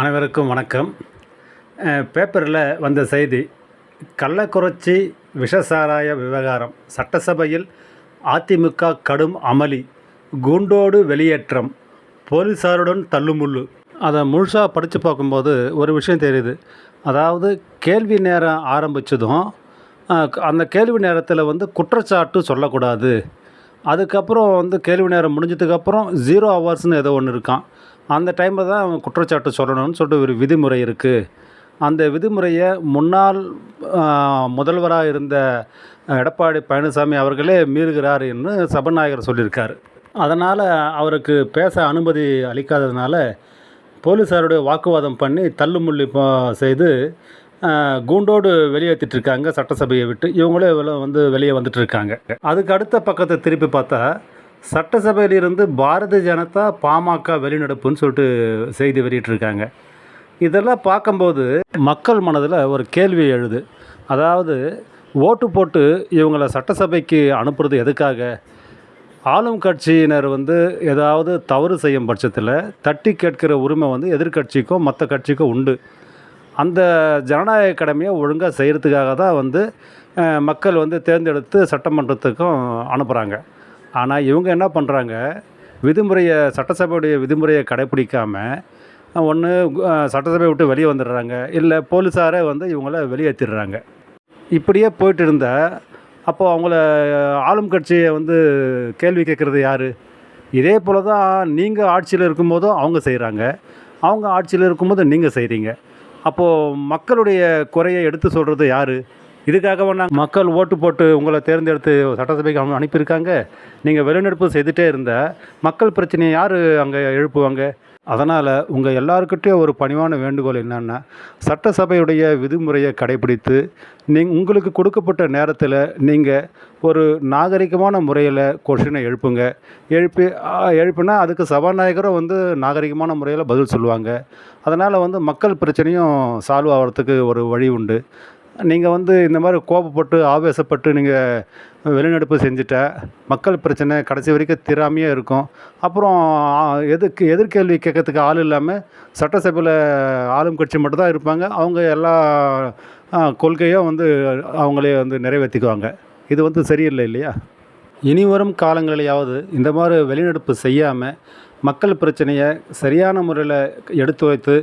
அனைவருக்கும் வணக்கம். பேப்பரில் வந்த செய்தி கள்ளக்குறிச்சி விஷசாராய விவகாரம். சட்டசபையில் அதிமுக கடும் அமளி குண்டோடு வெளியேற்றம் போலீஸாருடன் தள்ளுமுள்ளு. அதை முழுசாக படித்து பார்க்கும்போது ஒரு விஷயம் தெரியுது. அதாவது கேள்வி நேரம் ஆரம்பித்ததும் அந்த கேள்வி நேரத்தில் வந்து குற்றச்சாட்டு சொல்லக்கூடாது. அதுக்கப்புறம் வந்து கேள்வி நேரம் முடிஞ்சதுக்கப்புறம் ஜீரோ ஹவர்ஸ்னு ஏதோ ஒன்று இருக்கான் அந்த டைமில் தான் அவன் குற்றச்சாட்டு சொல்லணும்னு சொல்லிட்டு ஒரு விதிமுறை இருக்குது அந்த விதிமுறையை முன்னாள் முதல்வராக இருந்த எடப்பாடி பழனிசாமி அவர்களே மீறுகிறார் என்று சபாநாயகர் சொல்லியிருக்கார். அதனால் அவருக்கு பேச அனுமதி அளிக்காததுனால போலீஸாருடைய வாக்குவாதம் பண்ணி தள்ளுமுள்ளி செய்து கூண்டோடு வெளியேற்றிட்டு இருக்காங்க சட்டசபையை விட்டு. இவங்களே வந்து வெளியே வந்துட்டுருக்காங்க. அதுக்கு அடுத்த பக்கத்தை திருப்பி பார்த்தா சட்டசபையிலிருந்து பாரதிய ஜனதா பாமக வெளிநடப்புன்னு சொல்லிட்டு செய்தி வெளியிட்டிருக்காங்க. இதெல்லாம் பார்க்கும்போது மக்கள் மனதில் ஒரு கேள்வி எழுது. அதாவது ஓட்டு போட்டு இவங்கள சட்டசபைக்கு அனுப்புறது எதுக்காக? ஆளும் கட்சியினர் வந்து ஏதாவது தவறு செய்யும் பட்சத்தில் தட்டி கேட்கிற உரிமை வந்து எதிர்கட்சிக்கும் மற்ற கட்சிக்கோ உண்டு. அந்த ஜனநாயக கடமையை ஒழுங்காக செய்கிறதுக்காக தான் வந்து மக்கள் வந்து தேர்ந்தெடுத்து சட்டமன்றத்துக்கும் அனுப்புகிறாங்க ஆனால் இவங்க என்ன பண்ணுறாங்க விதிமுறையை சட்டசபையுடைய விதிமுறையை கடைப்பிடிக்காமல் ஒன்று சட்டசபையை விட்டு வெளியே வந்துடுறாங்க. இல்லை போலீஸாரே வந்து இவங்கள வெளியேற்றிடுறாங்க இப்படியே போயிட்டு இருந்தால் அப்போ அவங்கள ஆளும் கட்சியை வந்து கேள்வி கேட்குறது யார்? இதே போல் தான் நீங்கள் ஆட்சியில் இருக்கும்போதும் அவங்க செய்கிறாங்க அவங்க ஆட்சியில் இருக்கும்போது நீங்கள் செய்கிறீங்க அப்போது மக்களுடைய குறையை எடுத்து சொல்கிறது யார்? இதுக்காகவே நான் மக்கள் ஓட்டு போட்டு உங்களை தேர்ந்தெடுத்து சட்டசபைக்கு அனுப்பியிருக்காங்க. நீங்கள் வெளிநடப்பு செய்துட்டே இருந்தால் மக்கள் பிரச்சனையை யார் அங்கே எழுப்புவாங்க? அதனால் உங்கள் எல்லாருக்கிட்டையும் ஒரு பணிவான வேண்டுகோள் என்னென்னா சட்டசபையுடைய விதிமுறையை கடைபிடித்து நீங் உங்களுக்கு கொடுக்கப்பட்ட நேரத்தில் நீங்கள் ஒரு நாகரிகமான முறையில் கொஷினை எழுப்புங்க. எழுப்பி எழுப்புனா எழுப்பினா அதுக்கு சபாநாயகரும் வந்து நாகரிகமான முறையில் பதில் சொல்லுவாங்க. அதனால் வந்து மக்கள் பிரச்சனையும் சால்வ் ஆகிறதுக்கு ஒரு வழி உண்டு. நீங்கள் வந்து இந்த மாதிரி கோபப்பட்டு ஆவேசப்பட்டு நீங்கள் வெளிநடப்பு செஞ்சுட்டா மக்கள் பிரச்சனை கடைசி வரைக்கும் தீராமையே இருக்கும். அப்புறம் எதுக்கு எதிர்கேள்வி கேட்கறதுக்கு ஆள் இல்லாமல் சட்டசபையில் ஆளும் கட்சி மட்டும்தான் இருப்பாங்க. அவங்க எல்லா கொள்கையும் வந்து அவங்களே வந்து நிறைவேற்றிக்குவாங்க இது வந்து சரியில்லை இல்லையா? இனி வரும் காலங்களிலேயாவது இந்த மாதிரி வெளிநடப்பு செய்யாமல் மக்கள் பிரச்சனையை சரியான முறையில் எடுத்து வைத்து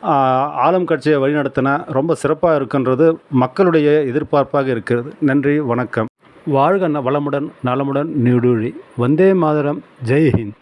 ஆளும் கட்சியை வழிநடத்தினா ரொம்ப சிறப்பாக இருக்குன்றது மக்களுடைய எதிர்பார்ப்பாக இருக்கிறது. நன்றி வணக்கம். வாழ்க வளமுடன் நலமுடன் நீடூழி. வந்தே மாதரம். ஜெய் ஹிந்த்.